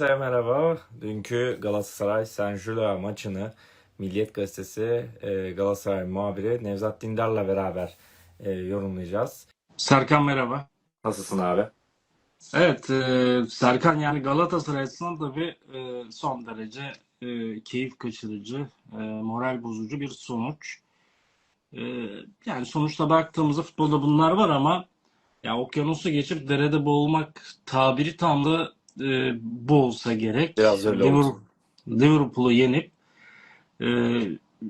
Herkese merhaba. Dünkü Galatasaray Saint Gillois maçını Milliyet Gazetesi e, Galatasaray muhabiri Nevzat Dindar'la beraber e, yorumlayacağız. Serkan merhaba. Nasılsın abi? Evet, e, Serkan yani Galatasaray açısından tabii e, son derece e, keyif kaçırıcı, e, moral bozucu bir sonuç. E, yani sonuçta baktığımızda futbolda bunlar var ama ya okyanusu geçip derede boğulmak tabiri tam da e, bu olsa gerek. Biraz öyle. Liverpool, Liverpool'u yenip e,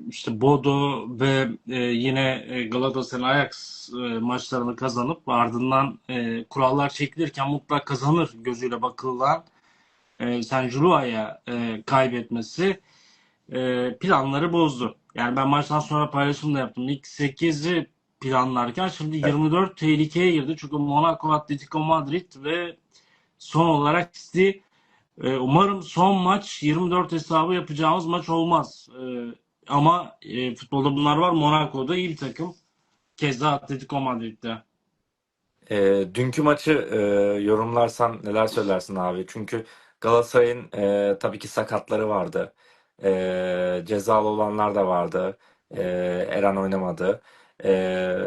işte Bodo ve e, yine e, Galatasaray Ajax e, maçlarını kazanıp ardından e, kurallar çekilirken mutlak kazanır gözüyle bakılan e, San Julia'ya e, kaybetmesi e, planları bozdu. Yani ben maçtan sonra paylaşım da yaptım. İlk 8'i planlarken şimdi 24 tehlikeye girdi. Çünkü Monaco, Atletico Madrid ve son olarak City e, umarım son maç 24 hesabı yapacağımız maç olmaz. E, ama e, futbolda bunlar var. Monaco'da iyi bir takım. Keza Atletico Madrid'de. E, dünkü maçı e, yorumlarsan neler söylersin abi? Çünkü Galatasaray'ın e, tabii ki sakatları vardı. E, cezalı olanlar da vardı. E, Eren oynamadı. E,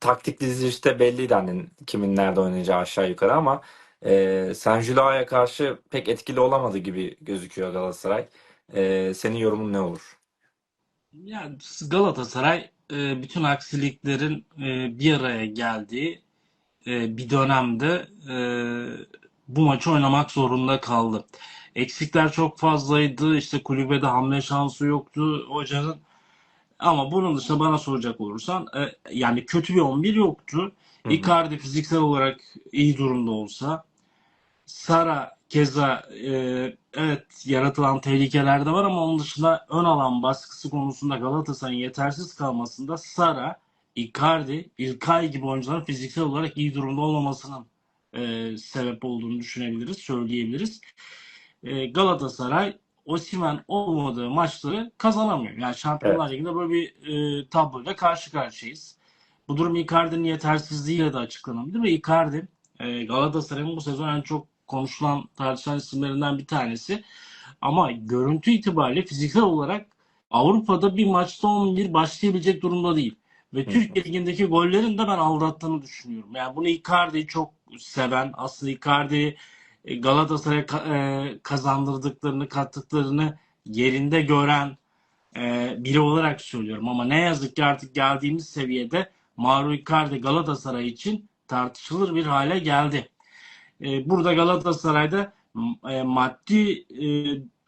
taktik dizilişte belliydi hani kimin nerede oynayacağı aşağı yukarı ama e, Saint Gillois'a karşı pek etkili olamadı gibi gözüküyor Galatasaray. E, senin yorumun ne olur? Yani Galatasaray e, bütün aksiliklerin e, bir araya geldiği e, bir dönemde e, bu maçı oynamak zorunda kaldı. Eksikler çok fazlaydı. İşte kulübede hamle şansı yoktu hocanın. Ama bunun dışında bana soracak olursan e, yani kötü bir 11 yoktu. Hı hı. Icardi fiziksel olarak iyi durumda olsa Sara keza e, evet yaratılan tehlikeler de var ama onun dışında ön alan baskısı konusunda Galatasaray'ın yetersiz kalmasında Sara, Icardi, İlkay gibi oyuncuların fiziksel olarak iyi durumda olmamasının e, sebep olduğunu düşünebiliriz, söyleyebiliriz. E, Galatasaray Osimhen olmadığı maçları kazanamıyor. Yani Şampiyonlar Evet. Ligi'nde böyle bir e, tabloyla karşı karşıyayız. Bu durum Icardi'nin yetersizliğiyle de açıklanabilir ve Icardi e, Galatasaray'ın bu sezon en çok konuşulan, tartışılan isimlerinden bir tanesi. Ama görüntü itibariyle fiziksel olarak Avrupa'da bir maçta 11 başlayabilecek durumda değil. Ve. Türkiye Ligi'ndeki gollerin de ben aldattığını düşünüyorum. Yani bunu Icardi'yi çok seven, aslında Icardi'yi e, Galatasaray'a e, kazandırdıklarını, kattıklarını yerinde gören e, biri olarak söylüyorum. Ama ne yazık ki artık geldiğimiz seviyede Mauro Icardi Galatasaray için tartışılır bir hale geldi. E, burada Galatasaray'da e, maddi e,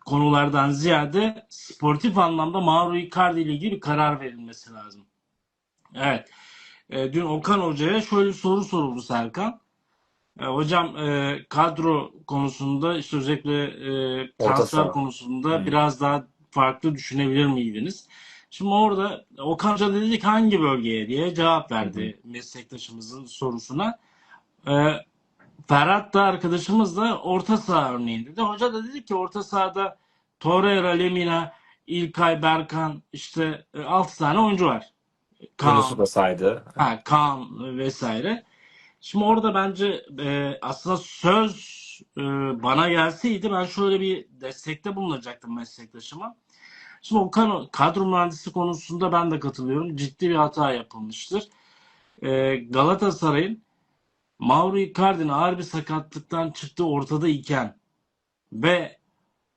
konulardan ziyade sportif anlamda Mauro Icardi ile ilgili bir karar verilmesi lazım. Evet. E, dün Okan Hoca'ya şöyle soru soruldu Serkan. E, hocam e, kadro konusunda işte özellikle e, transfer konusunda Hı. biraz daha farklı düşünebilir miydiniz? Şimdi orada Okan Hoca da dedi ki hangi bölgeye diye cevap verdi meslektaşımızın sorusuna. E, Ferhat da arkadaşımız da orta saha örneğin dedi. Hoca da dedi ki orta sahada Torreira, Lemina, İlkay, Berkan işte e, 6 tane oyuncu var. Kaan, da saydı. ha, Kaan vesaire. Şimdi orada bence e, aslında söz e, bana gelseydi ben şöyle bir destekte bulunacaktım meslektaşıma. Şimdi o kadro mühendisi konusunda ben de katılıyorum. Ciddi bir hata yapılmıştır. E, Galatasaray'ın Mauro Icardi'nin ağır bir sakatlıktan çıktığı ortada iken ve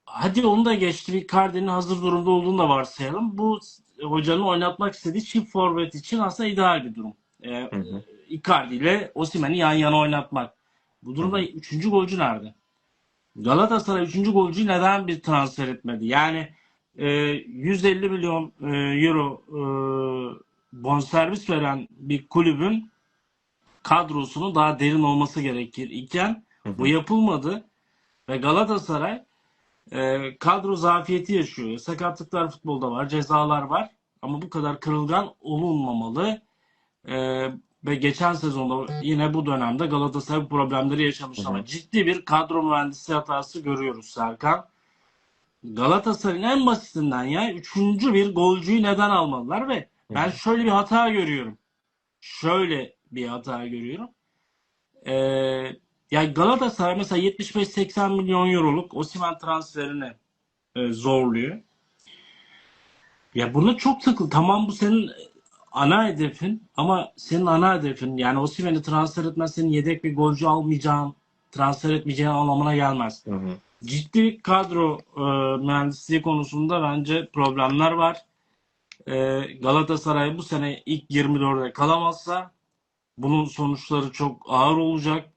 hadi onu da geçti Icardi'nin hazır durumda olduğunu da varsayalım. Bu hocanın oynatmak istediği çift forvet için aslında ideal bir durum. E, Hı hı. Icardi ile Osimhen'i yan yana oynatmak. Bu Hı durumda hı. üçüncü golcü nerede? Galatasaray üçüncü golcüyü neden bir transfer etmedi? Yani e, 150 milyon e, euro e, bonservis veren bir kulübün kadrosunun daha derin olması gerekir iken Hı bu hı. yapılmadı ve Galatasaray e, kadro zafiyeti yaşıyor. Sakatlıklar futbolda var, cezalar var ama bu kadar kırılgan olunmamalı. E, ve geçen sezonda yine bu dönemde Galatasaray bu problemleri yaşamış ama ciddi bir kadro mühendisi hatası görüyoruz Serkan. Galatasaray'ın en basitinden ya üçüncü bir golcüyü neden almadılar ve ben şöyle bir hata görüyorum. Şöyle bir hata görüyorum. Ee, yani Galatasaray mesela 75-80 milyon euroluk Osimhen transferini e, zorluyor. Ya buna çok takıl. Tamam bu senin ana hedefin ama senin ana hedefin yani Osimhen'i transfer etmezsen yedek bir golcü almayacağın, transfer etmeyeceğin anlamına gelmez. Hı hı. Ciddi kadro e, mühendisliği konusunda bence problemler var. E, Galatasaray bu sene ilk 24'e kalamazsa bunun sonuçları çok ağır olacak.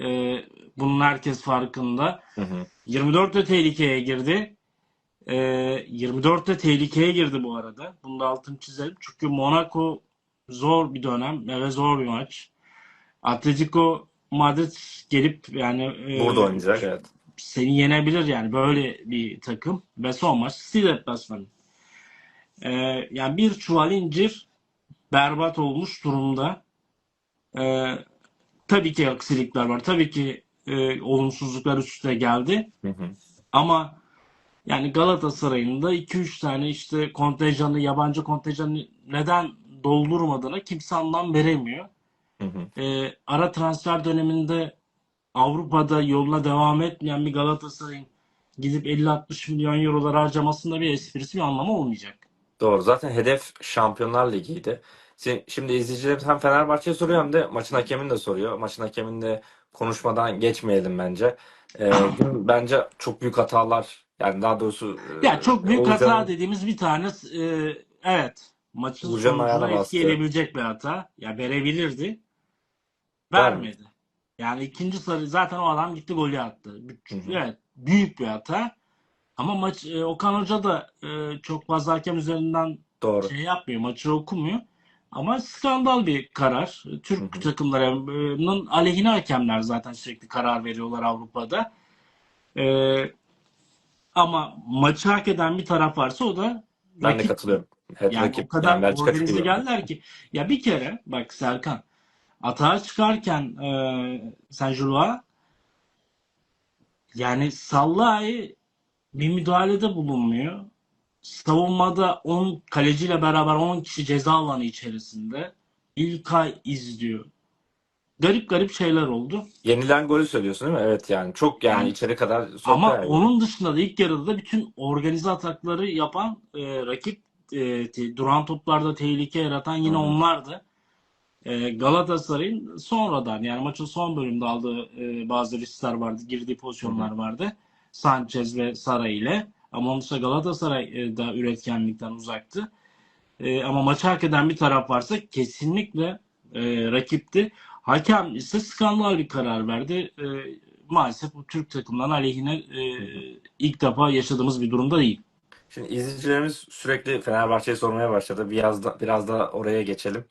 E, bunun herkes farkında. Hı hı. 24 de tehlikeye girdi. E, 24 de tehlikeye girdi bu arada. Bunu da altını çizelim. Çünkü Monaco zor bir dönem ve zor bir maç. Atletico Madrid gelip yani e, Burada oynayacak evet. seni yenebilir yani böyle bir takım ve son maç Steel deplasmanı. Ee, yani bir çuval incir berbat olmuş durumda. Ee, tabii ki aksilikler var. Tabii ki e, olumsuzluklar üst üste geldi. Hı hı. Ama yani Galatasaray'ın da 2-3 tane işte kontenjanı, yabancı kontenjanı neden doldurmadığına kimse anlam veremiyor. Hı hı. Ee, ara transfer döneminde Avrupa'da yoluna devam etmeyen bir Galatasaray'ın gidip 50-60 milyon eurolar harcamasında bir esprisi bir anlamı olmayacak. Doğru. Zaten hedef Şampiyonlar Ligi'ydi. Şimdi, izleyicilerimiz hem Fenerbahçe'ye soruyor hem de maçın hakemini de soruyor. Maçın hakemini de konuşmadan geçmeyelim bence. Ee, bence çok büyük hatalar yani daha doğrusu e, Ya çok büyük hata Uğurcan'ın dediğimiz bir tane e, evet maçın Uğurcan'ın sonucuna etki edebilecek bir hata. Ya verebilirdi. Vermedi. Vermedi. Yani ikinci sarı zaten o adam gitti golü attı. Evet büyük bir hata. Ama maç e, Okan Hoca da e, çok fazla hakem üzerinden Doğru. şey yapmıyor, maçı okumuyor. Ama skandal bir karar. Hı Türk hı. takımlarının aleyhine hakemler zaten sürekli karar veriyorlar Avrupa'da. Ee, ama maçı hak eden bir taraf varsa o da Ben de katılıyorum. Evet, Yani o rakip. kadar Yani Belçika organize geldiler ki. Ya bir kere bak Serkan atağa çıkarken e, Saint-Gilloise yani Sallai bir müdahalede bulunmuyor. Savunmada 10 kaleciyle beraber 10 kişi ceza alanı içerisinde. İlkay izliyor. Garip garip şeyler oldu. Yenilen golü söylüyorsun değil mi? Evet yani çok yani Yani içeri kadar ama yani. onun dışında da ilk yarıda da bütün organize atakları yapan e, rakip e, te- duran toplarda tehlike yaratan yine hı. onlardı. E, Galatasaray'ın sonradan yani maçın son bölümde aldığı e, bazı riskler vardı, girdiği pozisyonlar hı. vardı. Sanchez ve Sara ile. Ama onun dışında Galatasaray e, da üretkenlikten uzaktı. E, ama maçı hak eden bir taraf varsa kesinlikle e, rakipti. Hakem ise skandal bir karar verdi. Maalesef bu Türk takımların aleyhine ilk defa yaşadığımız bir durumda değil. Şimdi izleyicilerimiz sürekli Fenerbahçe'yi sormaya başladı. Biraz da biraz da oraya geçelim.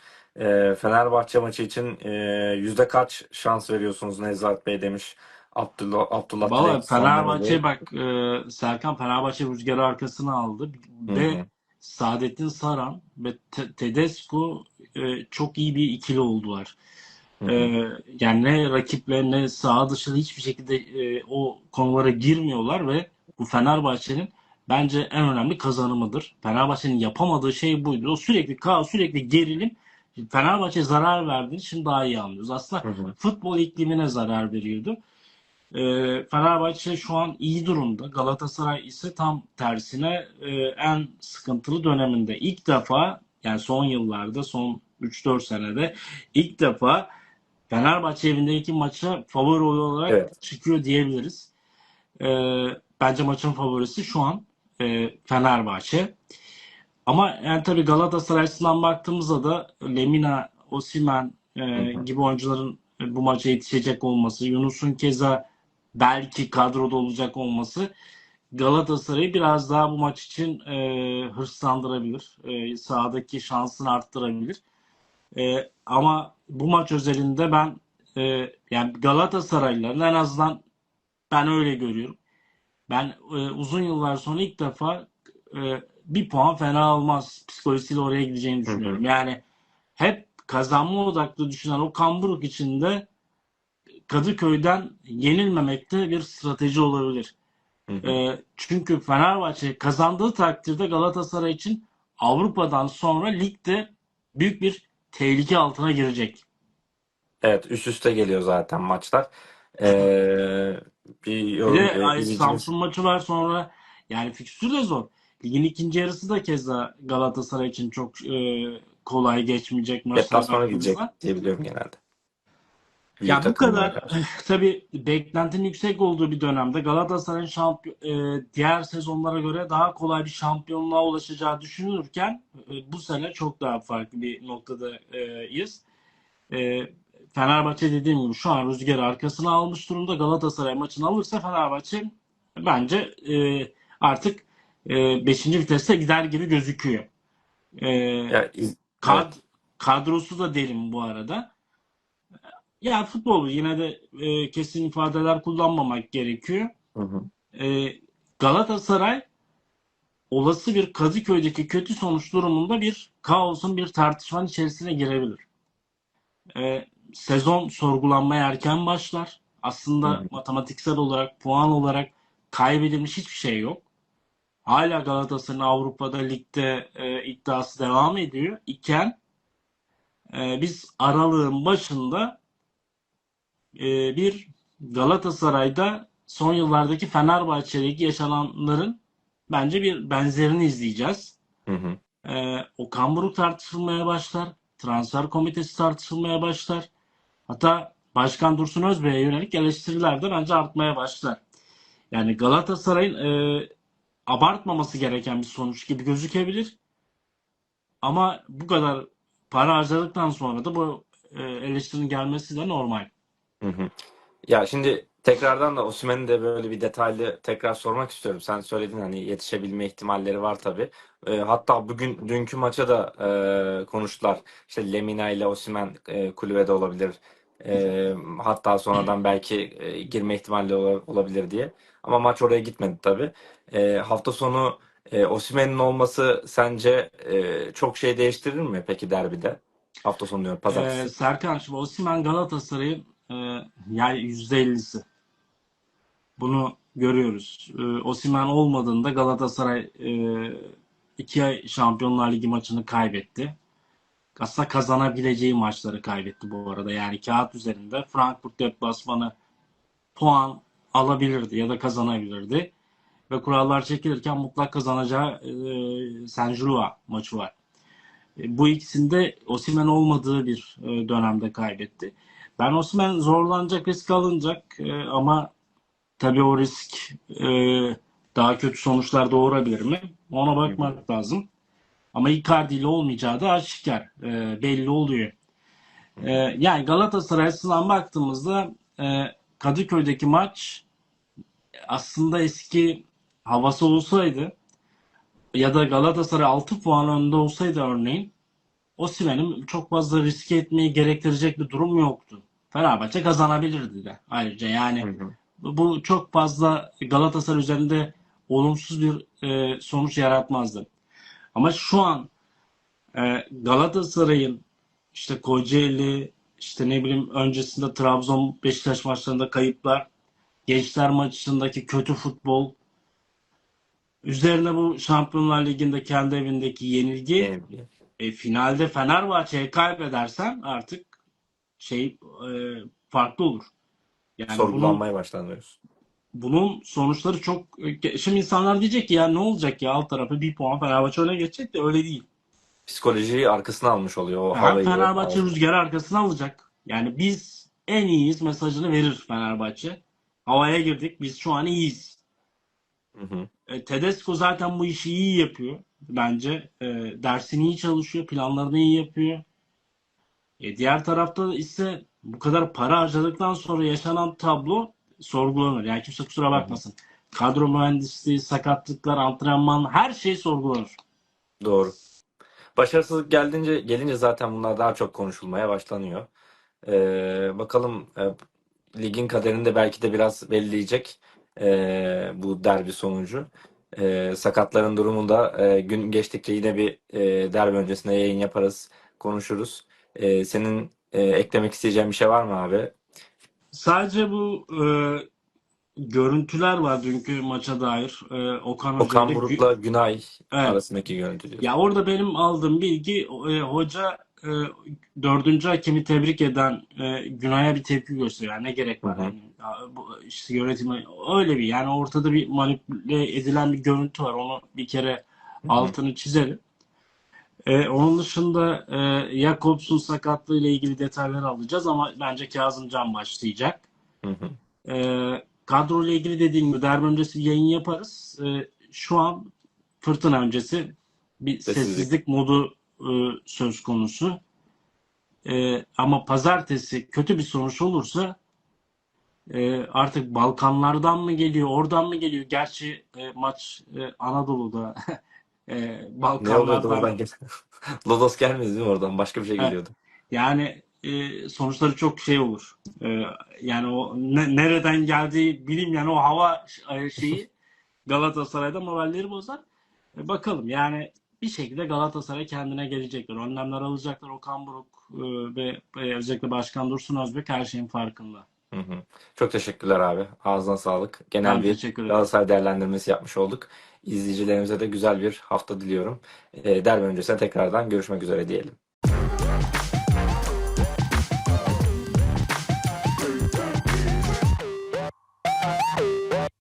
Fenerbahçe maçı için yüzde kaç şans veriyorsunuz Nevzat Bey demiş. Abdullah Abdullah Valla Fenerbahçe bak e, Serkan Fenerbahçe rüzgarı arkasına aldı ve. Saadettin Saran ve Te- Tedesco e, çok iyi bir ikili oldular. E, yani ne rakiple ne saha dışı hiçbir şekilde e, o konulara girmiyorlar ve bu Fenerbahçe'nin bence en önemli kazanımıdır. Fenerbahçe'nin yapamadığı şey buydu. O sürekli kaos, sürekli gerilim Fenerbahçe zarar verdiğini şimdi daha iyi anlıyoruz. Aslında Hı hı. futbol iklimine zarar veriyordu. Ee, Fenerbahçe şu an iyi durumda. Galatasaray ise tam tersine e, en sıkıntılı döneminde. İlk defa yani son yıllarda son 3-4 senede ilk defa Fenerbahçe evindeki maça favori olarak Evet. çıkıyor diyebiliriz. Ee, bence maçın favorisi şu an e, Fenerbahçe. Ama yani tabii Galatasaray açısından baktığımızda da Lemina, Osimhen e, gibi oyuncuların bu maça yetişecek olması, Yunus'un keza belki kadroda olacak olması Galatasaray'ı biraz daha bu maç için e, hırslandırabilir. E, sahadaki şansını arttırabilir. E, ama bu maç özelinde ben e, yani Galatasaraylıların en azından ben öyle görüyorum. Ben e, uzun yıllar sonra ilk defa e, bir puan fena olmaz psikolojisiyle oraya gideceğini Hı düşünüyorum. hı. Yani hep kazanma odaklı düşünen o kamburuk içinde Kadıköy'den yenilmemekte bir strateji olabilir. Hı hı. E, çünkü Fenerbahçe kazandığı takdirde Galatasaray için Avrupa'dan sonra ligde büyük bir tehlike altına girecek. Evet üst üste geliyor zaten maçlar. Ee, bir Bir yorum de e. Samsun maçı var sonra yani fikstür de zor. Ligin ikinci yarısı da keza Galatasaray için çok e, kolay geçmeyecek maçlara Deplasmana gidecek diye biliyorum genelde. Ya bu kadar tabii beklentinin yüksek olduğu bir dönemde Galatasaray'ın şampiyon, e, diğer sezonlara göre daha kolay bir şampiyonluğa ulaşacağı düşünülürken e, bu sene çok daha farklı bir noktadayız. E, Fenerbahçe dediğim gibi şu an rüzgarı arkasına almış durumda. Galatasaray maçını alırsa Fenerbahçe bence e, artık 5. viteste gider gibi gözüküyor. E, Ya, iz- kad, kadrosu da derin bu arada. Ya futbol yine de e, kesin ifadeler kullanmamak gerekiyor. Hı hı. E, Galatasaray olası bir Kadıköy'deki kötü sonuç durumunda bir kaosun bir tartışmanın içerisine girebilir. E, sezon sorgulanmaya erken başlar. Hı Aslında hı. matematiksel olarak, puan olarak kaybedilmiş hiçbir şey yok. Hala Galatasaray'ın Avrupa'da, ligde e, iddiası devam ediyor iken e, biz aralığın başında e, bir Galatasaray'da son yıllardaki Fenerbahçe'deki yaşananların bence bir benzerini izleyeceğiz. Hı hı. E, Okan Buruk tartışılmaya başlar. Transfer komitesi tartışılmaya başlar. Hatta Başkan Dursun Özbey'e yönelik eleştiriler de bence artmaya başlar. Yani Galatasaray'ın e, abartmaması gereken bir sonuç gibi gözükebilir. Ama bu kadar para harcadıktan sonra da bu e, eleştirinin gelmesi de normal. Hı hı. Ya şimdi tekrardan da Osimhen'i de böyle bir detaylı tekrar sormak istiyorum. Sen söyledin hani yetişebilme ihtimalleri var tabii. Ee, hatta bugün dünkü maça da e, konuştular. İşte Lemina ile Osimhen e, kulübede olabilir. E, hatta sonradan belki e, girme ihtimali ola- olabilir diye. Ama maç oraya gitmedi tabii. E, hafta sonu e, Osimhen'in olması sence e, çok şey değiştirir mi peki derbide? Hafta sonu diyorum Ee, pazartesi. Serkan şimdi Osimhen Galatasaray'ın e, yani %50'si. Bunu görüyoruz. Ee, Osimhen olmadığında Galatasaray e, iki Şampiyonlar Ligi maçını kaybetti. Aslında kazanabileceği maçları kaybetti bu arada. Yani kağıt üzerinde Frankfurt deplasmanı puan alabilirdi ya da kazanabilirdi. Ve kurallar çekilirken mutlak kazanacağı e, Saint-Gilloise maçı var. E, Bu ikisinde Osimhen olmadığı bir e, dönemde kaybetti. Ben Osimhen zorlanacak, risk alınacak e, ama tabii o risk daha kötü sonuçlar doğurabilir mi? Ona bakmak lazım. Ama Icardi ile olmayacağı da aşikar. Belli oluyor. Yani Galatasaray açısından baktığımızda Kadıköy'deki maç aslında eski havası olsaydı ya da Galatasaray 6 puan önde olsaydı örneğin Osimhen'in çok fazla riske etmeyi gerektirecek bir durum yoktu. Fenerbahçe kazanabilirdi de ayrıca. Hı Yani hı. bu çok fazla Galatasaray üzerinde olumsuz bir e, sonuç yaratmazdı. Ama şu an e, Galatasaray'ın işte Kocaeli, işte ne bileyim öncesinde Trabzon, Beşiktaş maçlarında kayıplar, Gençler maçındaki kötü futbol, üzerine bu Şampiyonlar Ligi'nde kendi evindeki yenilgi, e, finalde Fenerbahçe'ye kaybedersen artık şey e, farklı olur. Yani bunun Sorgulanmaya başlanıyoruz. bunun sonuçları çok şimdi insanlar diyecek ki ya ne olacak ya alt tarafı bir puan Fenerbahçe öne geçecek de öyle değil. Psikolojiyi arkasına almış oluyor o havayı. Fenerbahçe havayı. rüzgarı arkasına alacak. Yani biz en iyiyiz mesajını verir Fenerbahçe. Havaya girdik. Biz şu an iyiyiz. Hı hı. E, Tedesco zaten bu işi iyi yapıyor bence. E, dersini iyi çalışıyor, planlarını iyi yapıyor. E, diğer tarafta ise bu kadar para harcadıktan sonra yaşanan tablo sorgulanır. Yani kimse kusura bakmasın. Kadro mühendisliği, sakatlıklar, antrenman her şey sorgulanır. Doğru. Başarısızlık gelince gelince zaten bunlar daha çok konuşulmaya başlanıyor. Ee, bakalım e, ligin kaderini de belki de biraz belleyecek e, bu derbi sonucu. E, sakatların durumunda e, gün geçtikçe yine bir e, derbi öncesinde yayın yaparız, konuşuruz. E, senin e, eklemek isteyeceğin bir şey var mı abi? Sadece bu e, görüntüler var dünkü maça dair. E, Okan Okan Buruk'la Günay Evet. arasındaki görüntü diyorsun. Ya orada benim aldığım bilgi e, hoca e, dördüncü hakemi tebrik eden e, Günay'a bir tepki gösteriyor. Yani ne gerek var? Yani, ya, bu, işte yönetimi öyle bir yani ortada bir manipüle edilen bir görüntü var. Onu bir kere Hı hı. altını çizelim. E, onun dışında e, Jakobs'un sakatlığı ile ilgili detayları alacağız ama bence Kazımcan başlayacak. Hı hı. E, kadro ile ilgili dediğim gibi derbi öncesi bir yayın yaparız. E, şu an fırtına öncesi bir Sessizlik. sessizlik modu e, söz konusu. E, ama pazartesi kötü bir sonuç olursa e, artık Balkanlardan mı geliyor, oradan mı geliyor? Gerçi e, maç e, Anadolu'da e, Balkanlardan gel Lodos gelmedi değil mi oradan? Başka bir şey geliyordu. Yani e, sonuçları çok şey olur. E, yani o ne- nereden geldiği bilinmeyen o hava şeyi Galatasaray'da moralleri bozar. E, bakalım yani bir şekilde Galatasaray kendine gelecekler. Önlemler alacaklar. Okan Buruk e, ve ve özellikle Başkan Dursun Özbek her şeyin farkında. Hı hı. Çok teşekkürler abi. Ağzına sağlık. Genel Ben bir. Galatasaray değerlendirmesi yapmış olduk. İzleyicilerimize de güzel bir hafta diliyorum. Ee, derbi öncesinde tekrardan görüşmek üzere diyelim.